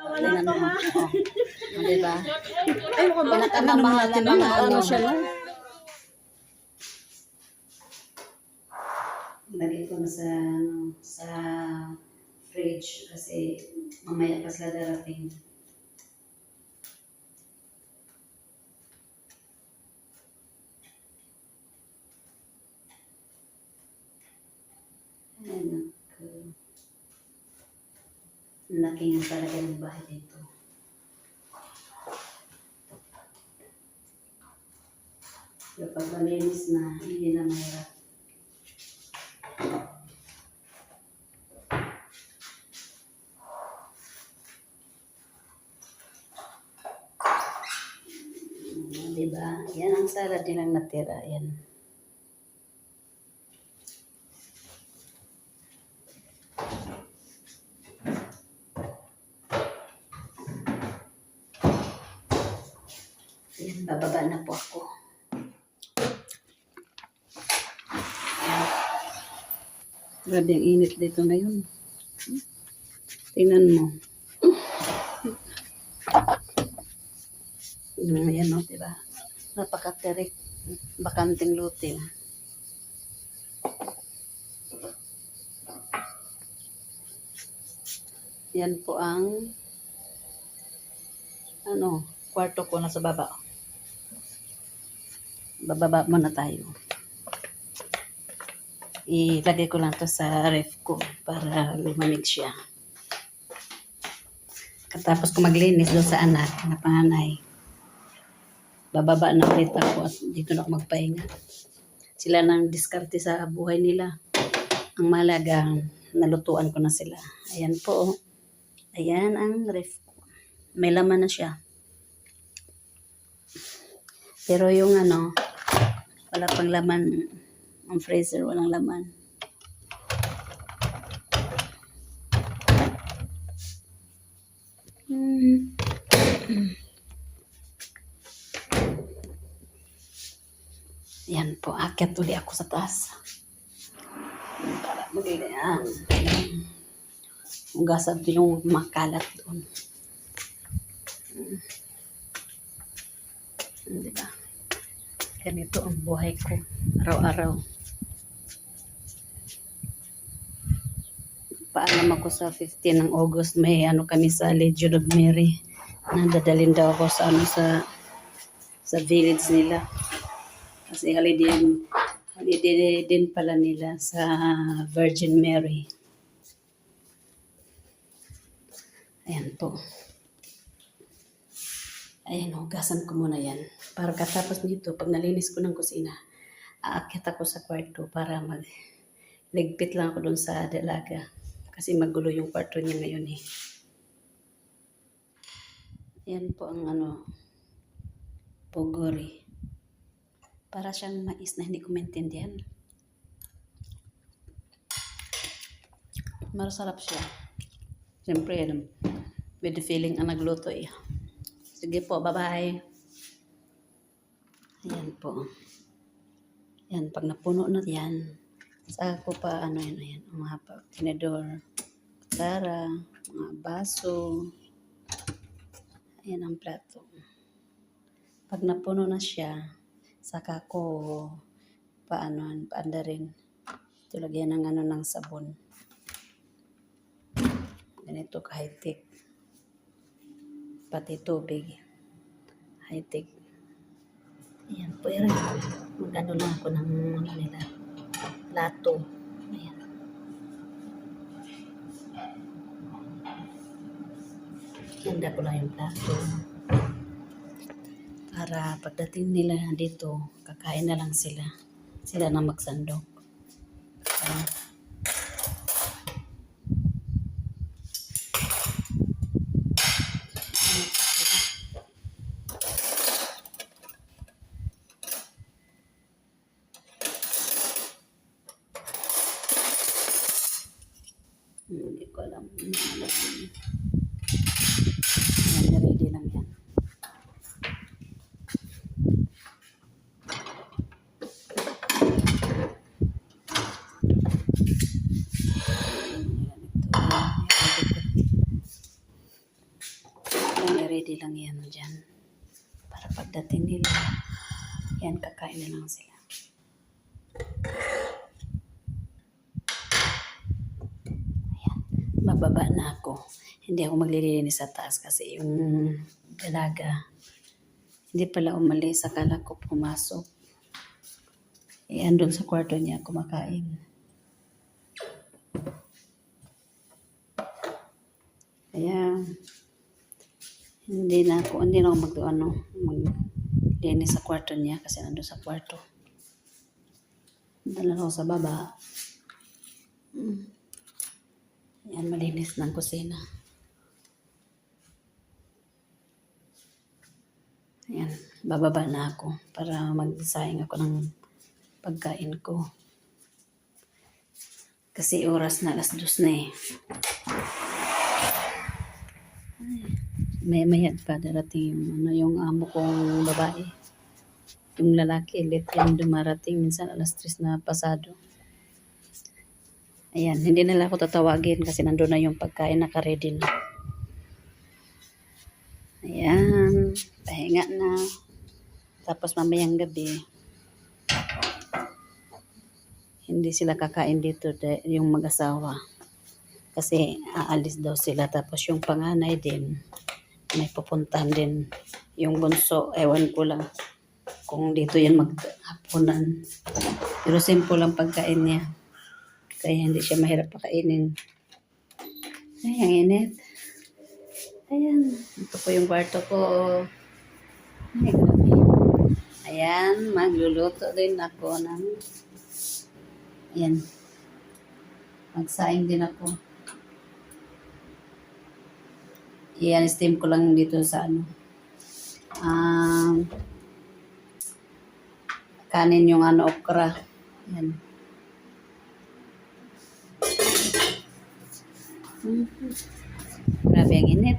Wala pa ha. O, diba? Ay, mukhang ba? Pinakamamahal na mga ano. siya no? Lagay ko na sa, ano, sa fridge kasi mamaya pa sila darating. Ayan, nak. Laki nga talaga ng bahay dito. Kapag malinis na, hindi na mahirap. Diba? Yan ang salad nilang natira. Yan. Yan, bababa na po ako. Grabe ang init dito ngayon. Tingnan mo. Mm, Ayan o, diba? Napaka-terik. Bakanting lutil. Yan po ang ano, kwarto ko nasa baba. Bababa muna tayo. Ilagay ko lang to sa ref ko para lumamig siya. Katapos ko maglinis doon sa anak na panganay, bababa na ulit ako at dito na ako magpahinga. Sila nang diskarte sa buhay nila. Ang malaga, nalutuan ko na sila. Ayan po. Ayan ang ref ko. May laman na siya. Pero yung ano, wala pang laman. Ang freezer, walang laman. Hmm. Yan po, akyat uli ako sa taas. Para mag-iyan. Hugasan ko yung makalat doon. Ganito ang buhay ko. Araw-araw. Paalam ako sa 15 ng August. May ano kami sa Legion of Mary. Nadadalin daw ako sa ano sa sa village nila. Kasi holiday, holiday din pala nila sa Virgin Mary. Ayan po. Ayan, hugasan ko muna yan. Para katapos nito, pag nalinis ko ng kusina, aakyat ako sa kwarto para mag ligpit lang ako dun sa dalaga. Kasi magulo yung kwarto niya ngayon eh. Yan po ang ano, pogori. Para siyang mais na hindi ko maintindihan. Masarap siya. Siyempre, with the feeling ang nagluto eh. Sige po, bye-bye. Po. Yan, pag napuno na yan, saka ko pa, ano yan, ayan, mga pa- tinidor, kutsara, mga baso, ayan ang plato. Pag napuno na siya, saka ko, paano, paanda rin, tulagyan ng ano ng sabon. Ganito ka-high-tech pati tubig. High-tech. Ayan, pwede. Mag-ano lang ako ng ano nila. Plato. Ayan. Ganda ko lang yung plato. Para pagdating nila dito, kakain na lang sila. Sila na magsandok. Ayan. Hindi ko alam. Ayan, ready lang yan. Naka-ready lang yan dyan. Para pagdating nila, yan, kakain na lang sila. Ayan, bababa na ako. Hindi ako maglilinis sa taas kasi yung dalaga, hindi pala umalis. Akala ko pumasok. Eh, andun sa kwarto niya kumakain. Kaya, hindi na ako, hindi na ako mag, ano, maglinis sa kwarto niya kasi nandun sa kwarto. Dala ako sa baba. Mm. Yan, malinis ng kusina. Ayan, bababa na ako para magsaing ako ng pagkain ko. Kasi oras na alas dos na eh. May mayat pa darating yung, ano, yung amo kong babae. Yung lalaki, late yan dumarating. Minsan alas tres na pasado. Ayan, hindi nila ako tatawagin kasi nandun na yung pagkain naka-ready na. Ayan, pahinga na. Tapos mamayang gabi, hindi sila kakain dito yung mag-asawa. Kasi aalis daw sila. Tapos yung panganay din, may pupuntahan din. Yung bunso, ewan ko lang kung dito yan maghapunan. Pero simple lang pagkain niya. Kaya hindi siya mahirap pakainin. Ay, ang init. Ayan. Ito po yung kwarto ko. Ay. Ayan, magluluto din ako ng Ayan. Magsaing din ako. Iyan, steam ko lang dito sa ano. Um, kanin yung ano, okra. Ayan. Grabe ang init.